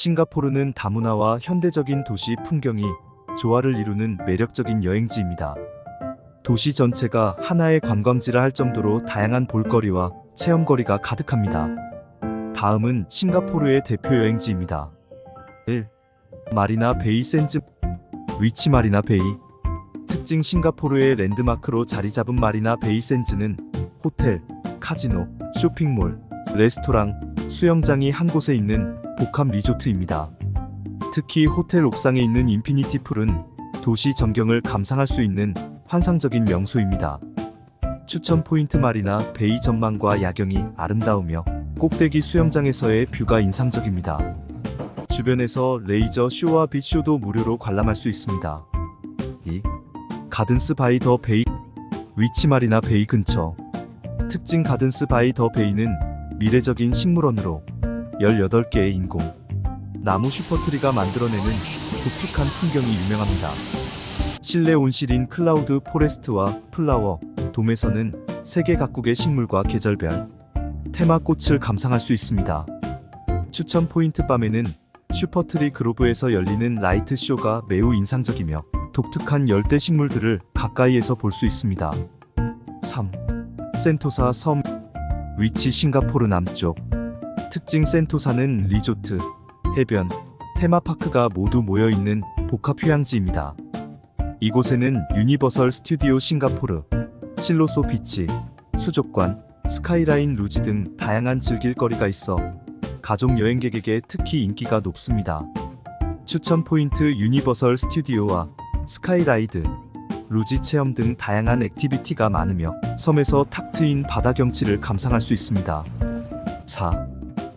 싱가포르는 다문화와 현대적인 도시 풍경이 조화를 이루는 매력적인 여행지입니다. 도시 전체가 하나의 관광지라 할 정도로 다양한 볼거리와 체험거리가 가득합니다. 다음은 싱가포르의 대표 여행지입니다. 1. 마리나 베이 샌즈 위치 마리나 베이 특징 싱가포르의 랜드마크로 자리 잡은 마리나 베이 샌즈는 호텔, 카지노, 쇼핑몰, 레스토랑, 수영장이 한 곳에 있는 복합 리조트입니다. 특히 호텔 옥상에 있는 인피니티 풀은 도시 전경을 감상할 수 있는 환상적인 명소입니다. 추천 포인트 마리나 베이 전망과 야경이 아름다우며 꼭대기 수영장에서의 뷰가 인상적입니다. 주변에서 레이저 쇼와 빛쇼도 무료로 관람할 수 있습니다. 2. 가든스 바이 더 베이 위치 마리나 베이 근처 특징 가든스 바이 더 베이는 미래적인 식물원으로 18개의 인공 나무 슈퍼트리가 만들어내는 독특한 풍경이 유명합니다. 실내 온실인 클라우드 포레스트와 플라워 돔에서는 세계 각국의 식물과 계절별 테마 꽃을 감상할 수 있습니다. 추천 포인트 밤에는 슈퍼트리 그로브에서 열리는 라이트 쇼가 매우 인상적이며 독특한 열대 식물들을 가까이에서 볼 수 있습니다. 3. 센토사 섬 위치 싱가포르 남쪽 특징 센토사는 리조트, 해변, 테마파크가 모두 모여 있는 복합 휴양지입니다. 이곳에는 유니버설 스튜디오 싱가포르, 실로소 비치, 수족관, 스카이라인 루지 등 다양한 즐길거리가 있어 가족 여행객에게 특히 인기가 높습니다. 추천 포인트 유니버설 스튜디오와 스카이라이드, 루지 체험 등 다양한 액티비티가 많으며 섬에서 탁 트인 바다 경치를 감상할 수 있습니다. 4.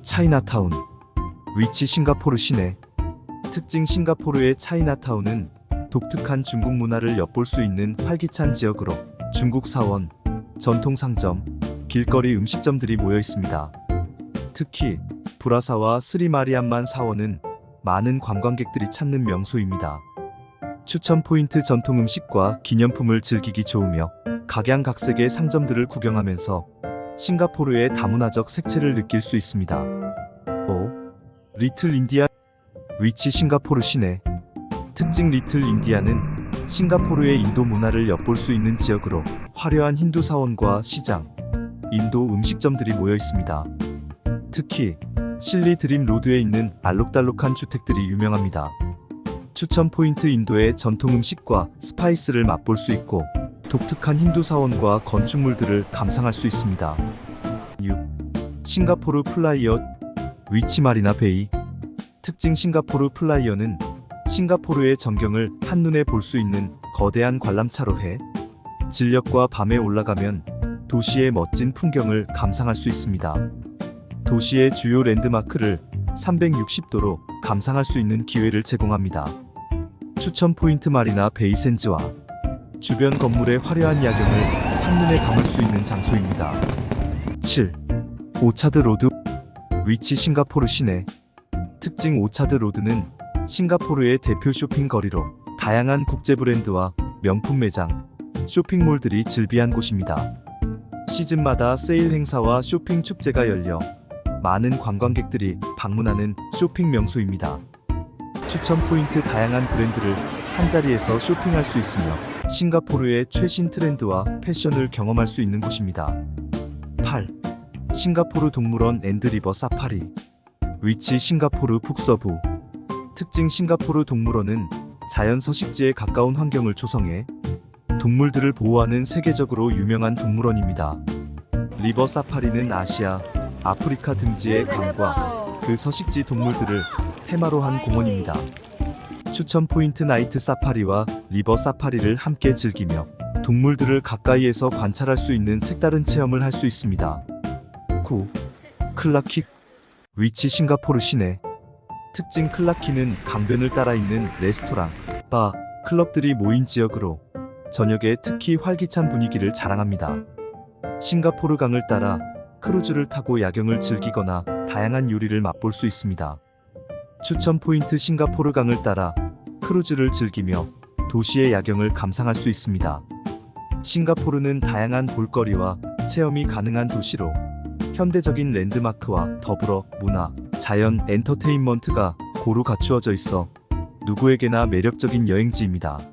차이나타운 위치 싱가포르 시내 특징 싱가포르의 차이나타운은 독특한 중국 문화를 엿볼 수 있는 활기찬 지역으로 중국 사원, 전통 상점, 길거리 음식점들이 모여 있습니다. 특히 브라사와 스리마리안만 사원은 많은 관광객들이 찾는 명소입니다. 추천 포인트 전통 음식과 기념품을 즐기기 좋으며 각양각색의 상점들을 구경하면서 싱가포르의 다문화적 색채를 느낄 수 있습니다. 5. 리틀 인디아 위치 싱가포르 시내 특징 리틀 인디아는 싱가포르의 인도 문화를 엿볼 수 있는 지역으로 화려한 힌두 사원과 시장, 인도 음식점들이 모여 있습니다. 특히 실리 드림 로드에 있는 알록달록한 주택들이 유명합니다. 추천 포인트 인도의 전통 음식과 스파이스를 맛볼 수 있고 독특한 힌두 사원과 건축물들을 감상할 수 있습니다. 6. 싱가포르 플라이어 위치 마리나 베이 특징 싱가포르 플라이어는 싱가포르의 전경을 한눈에 볼 수 있는 거대한 관람차로 해 진력과 밤에 올라가면 도시의 멋진 풍경을 감상할 수 있습니다. 도시의 주요 랜드마크를 360도로 감상할 수 있는 기회를 제공합니다. 추천 포인트 마리나 베이센즈와 주변 건물의 화려한 야경을 한눈에 담을 수 있는 장소입니다. 7. 오차드 로드 위치 싱가포르 시내 특징 오차드 로드는 싱가포르의 대표 쇼핑 거리로 다양한 국제 브랜드와 명품 매장, 쇼핑몰들이 즐비한 곳입니다. 시즌마다 세일 행사와 쇼핑 축제가 열려 많은 관광객들이 방문하는 쇼핑 명소입니다. 추천 포인트 다양한 브랜드를 한자리에서 쇼핑할 수 있으며 싱가포르의 최신 트렌드와 패션을 경험할 수 있는 곳입니다. 8. 싱가포르 동물원 앤드리버 사파리 위치 싱가포르 북서부 특징 싱가포르 동물원은 자연 서식지에 가까운 환경을 조성해 동물들을 보호하는 세계적으로 유명한 동물원입니다. 리버 사파리는 아시아, 아프리카 등지의 강과 그 서식지 동물들을 테마로 한 공원입니다. 추천 포인트 나이트 사파리와 리버 사파리를 함께 즐기며 동물들을 가까이에서 관찰할 수 있는 색다른 체험을 할 수 있습니다. 9. 클라키 위치 싱가포르 시내 특징 클라키는 강변을 따라 있는 레스토랑, 바, 클럽들이 모인 지역으로 저녁에 특히 활기찬 분위기를 자랑합니다. 싱가포르 강을 따라 크루즈를 타고 야경을 즐기거나 다양한 요리를 맛볼 수 있습니다. 추천 포인트 싱가포르 강을 따라 크루즈를 즐기며 도시의 야경을 감상할 수 있습니다. 싱가포르는 다양한 볼거리와 체험이 가능한 도시로 현대적인 랜드마크와 더불어 문화, 자연, 엔터테인먼트가 고루 갖추어져 있어 누구에게나 매력적인 여행지입니다.